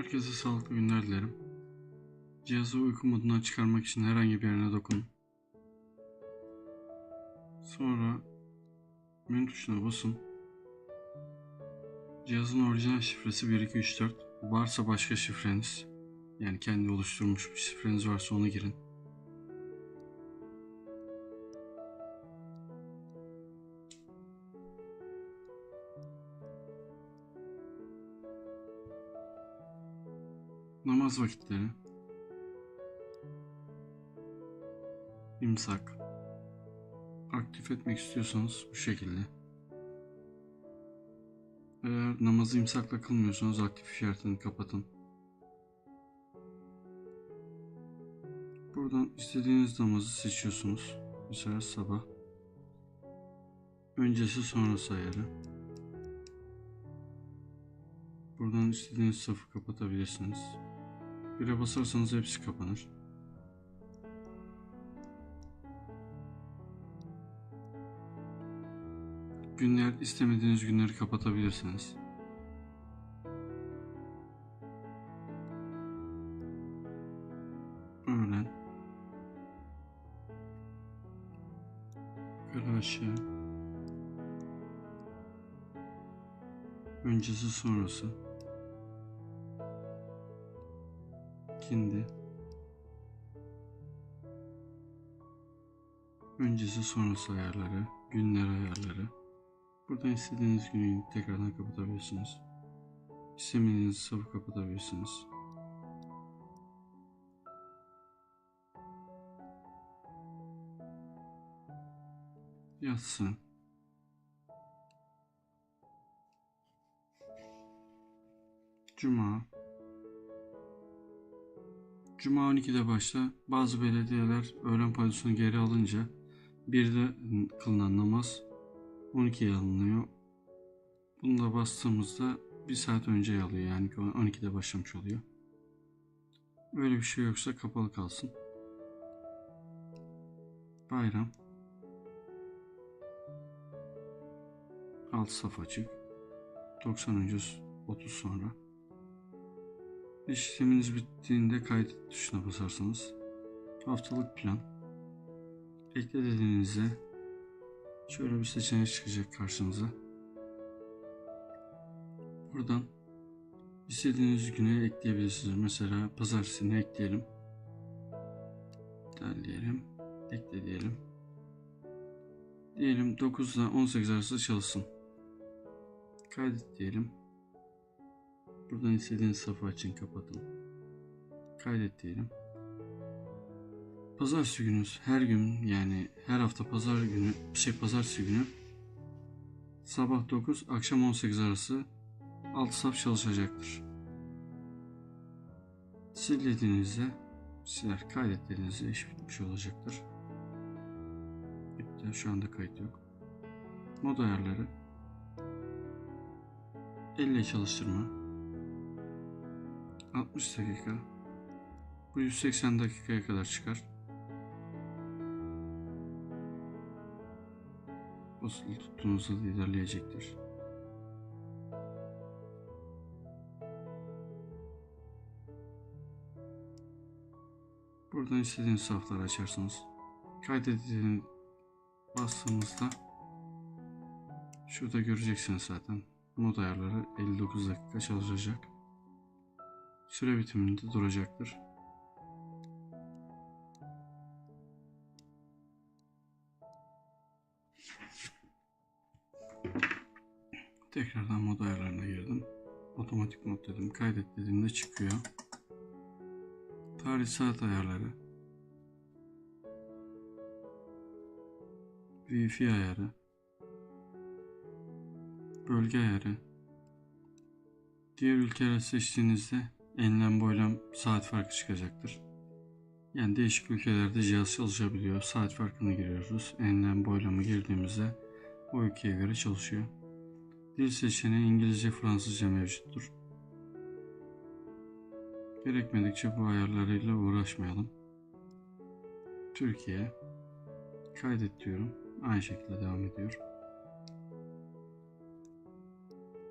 Herkese sağlıklı günler dilerim. Cihazı uyku modundan çıkarmak için herhangi bir yerine dokunun. Sonra menü tuşuna basın. Cihazın orijinal şifresi 1234. Varsa başka şifreniz, yani kendi oluşturmuş bir şifreniz varsa onu girin. Namaz vakitleri. İmsak. Aktif etmek istiyorsanız bu şekilde. Eğer namazı imsakla kılmıyorsanız aktif işaretini kapatın. Buradan istediğiniz namazı seçiyorsunuz. Mesela sabah. Öncesi sonrası ayarı. Buradan istediğiniz safı kapatabilirsiniz. Bire basarsanız hepsi kapanır. Günler istemediğiniz günleri kapatabilirsiniz. Öğlen. Yukarı aşağı. Öncesi sonrası. İkindi. Öncesi sonrası ayarları, günler ayarları. Buradan istediğiniz günü tekrardan kapatabilirsiniz. İstemediğiniz sabı kapatabilirsiniz. Yatsı. Cuma. Cuma 12'de başla. Bazı belediyeler öğlen payosunu geri alınca bir de kılınan namaz 12'ye alınıyor. Bunu da bastığımızda bir saat önce alıyor. Yani 12'de başlamış oluyor. Öyle bir şey yoksa kapalı kalsın. Bayram. Alt saf açık. 90 önce 30 sonra. İşleminiz bittiğinde kaydet tuşuna basarsanız haftalık plan ekle dediğinizde şöyle bir seçenek çıkacak karşınıza. Buradan istediğiniz güne ekleyebilirsiniz. Mesela pazartesini ekleyelim. Derleyelim. Ekle diyelim. Diyelim 9 ile 18 arası çalışsın. Kaydet diyelim. Buradan istediğiniz sayfa açın kapatın. Kaydet diyelim. Pazartesi günü her gün yani her hafta pazar günü şey pazartesi günü sabah 9 akşam 18 arası 6 saf çalışacaktır. Sildiğinizde siler kaydettiğinizde iş bitmiş olacaktır. Bitti. Şu anda kayıt yok. Mod ayarları elle çalıştırma 60 dakika. Bu 180 dakikaya kadar çıkar. Basılı tuttuğunuzda ilerleyecektir. Buradan istediğiniz safları açarsınız. Kaydedildiğini bastığımızda şurada göreceksiniz zaten. Mod ayarları 59 dakika çalışacak süre bitiminde duracaktır. Tekrardan mod ayarlarına girdim. Otomatik mod dedim. Kaydet dediğimde çıkıyor. Tarih saat ayarları. Wi-Fi ayarı. Bölge ayarı. Diğer ülkeler seçtiğinizde enlem boylam saat farkı çıkacaktır. Yani değişik ülkelerde cihaz çalışabiliyor. Saat farkını giriyoruz. Enlem boylamı girdiğimizde o ülkeye göre çalışıyor. Dil seçeneği İngilizce, Fransızca mevcuttur. Gerekmedikçe bu ayarlarıyla uğraşmayalım. Türkiye kaydet diyorum. Aynı şekilde devam ediyor.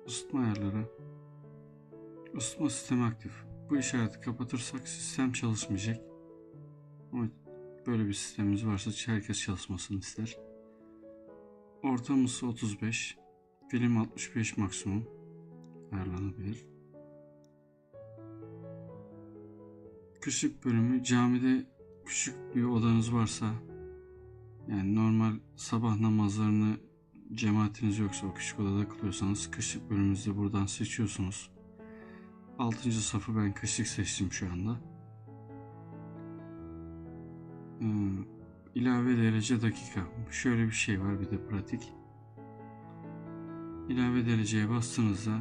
Isıtma ayarları Isıtma sistemi aktif. Bu işareti kapatırsak sistem çalışmayacak. Ama böyle bir sistemimiz varsa herkes çalışmasını ister. Ortam ısı 35. Film 65 maksimum ayarlanabilir. Kışlık bölümü camide küçük bir odanız varsa yani normal sabah namazlarını cemaatiniz yoksa o küçük odada kılıyorsanız kışlık bölümünüzde buradan seçiyorsunuz. 6. safı ben kışlık seçtim şu anda. Hmm, ilave derece dakika. Şöyle bir şey var bir de pratik. İlave dereceye bastığınızda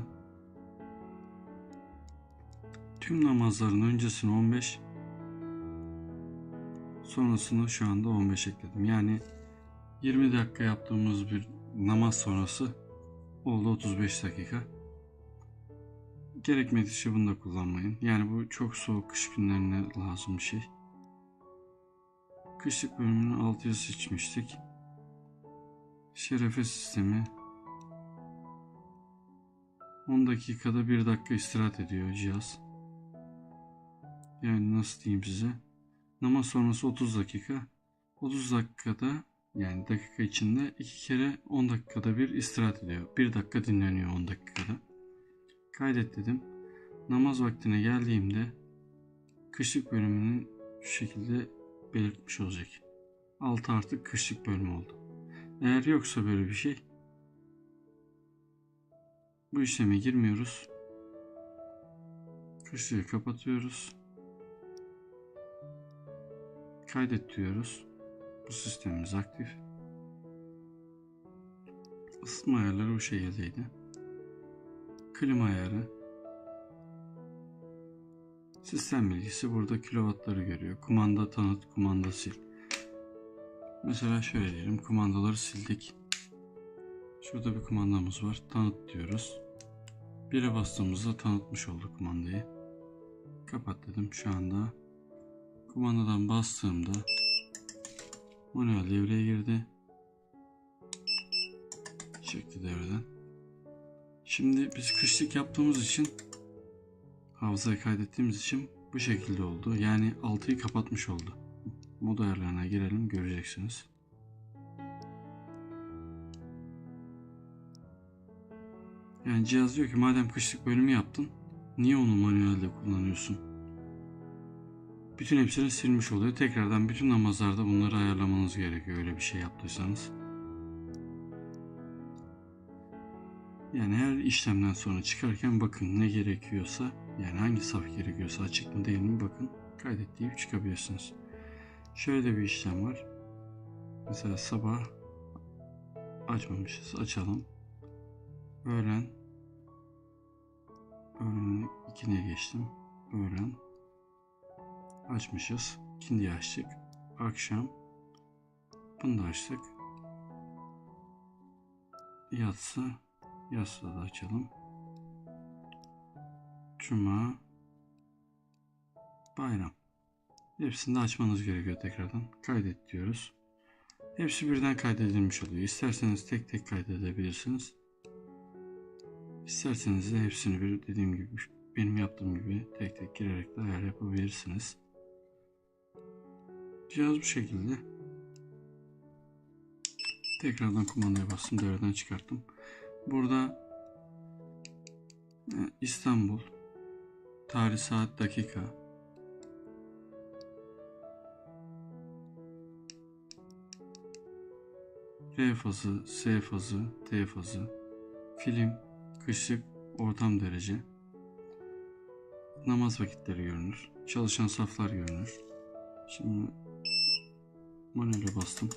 tüm namazların öncesini 15 sonrasını şu anda 15 ekledim. Yani 20 dakika yaptığımız bir namaz sonrası oldu 35 dakika. Gerekmedikçe bunu da kullanmayın. Yani bu çok soğuk kış günlerine lazım bir şey. Kışlık bölümünün 6'ya seçmiştik. Şerefe sistemi 10 dakikada 1 dakika istirahat ediyor cihaz. Yani nasıl diyeyim size? Namaz sonrası 30 dakika. 30 dakikada yani dakika içinde iki kere 10 dakikada bir istirahat ediyor. 1 dakika dinleniyor 10 dakikada. Kaydet dedim. Namaz vaktine geldiğimde kışlık bölümünün şu şekilde belirtmiş olacak. 6 artık kışlık bölüm oldu. Eğer yoksa böyle bir şey bu işleme girmiyoruz. Kışlığı kapatıyoruz. Kaydet diyoruz. Bu sistemimiz aktif. Isıtma ayarları bu şekildeydi. Klima ayarı. Sistem bilgisi burada kilovatları görüyor. Kumanda tanıt, kumanda sil. Mesela şöyle diyelim kumandaları sildik. Şurada bir kumandamız var. Tanıt diyoruz. Bire bastığımızda tanıtmış olduk kumandayı. Kapat dedim şu anda. Kumandadan bastığımda manuel devreye girdi. Çekti devreden. Şimdi biz kışlık yaptığımız için hafızaya kaydettiğimiz için bu şekilde oldu. Yani 6'yı kapatmış oldu. Mod ayarlarına girelim göreceksiniz. Yani cihaz diyor ki madem kışlık bölümü yaptın niye onu manuelde kullanıyorsun? Bütün hepsini silmiş oluyor. Tekrardan bütün namazlarda bunları ayarlamanız gerekiyor öyle bir şey yaptıysanız. Yani her işlemden sonra çıkarken bakın ne gerekiyorsa yani hangi saf gerekiyorsa açık mı değil mi bakın kaydet deyip çıkabilirsiniz. Şöyle bir işlem var. Mesela sabah açmamışız açalım. Öğlen Öğlen ikindiye geçtim. Öğlen açmışız. İkindiyi açtık. Akşam bunu da açtık. Yatsı Yatsıda da açalım. Cuma Bayram Hepsini de açmanız gerekiyor tekrardan. Kaydet diyoruz. Hepsi birden kaydedilmiş oluyor. İsterseniz tek tek kaydedebilirsiniz. İsterseniz de hepsini bir dediğim gibi benim yaptığım gibi tek tek girerek de ayar yapabilirsiniz. Cihaz bu şekilde. Tekrardan kumandaya bastım. Devreden çıkarttım. Burada e, İstanbul. Tarih saat dakika. R fazı, S fazı, T fazı, film, kışlık, ortam derece, namaz vakitleri görünür, çalışan saflar görünür. Şimdi manuele bastım.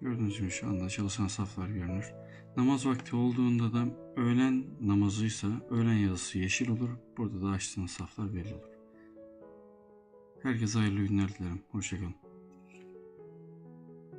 Gördüğünüz gibi şu anda çalışan saflar görünür. Namaz vakti olduğunda da öğlen namazıysa öğlen yazısı yeşil olur. Burada da açtığınız saflar belli olur. Herkese hayırlı günler dilerim. Hoşçakalın.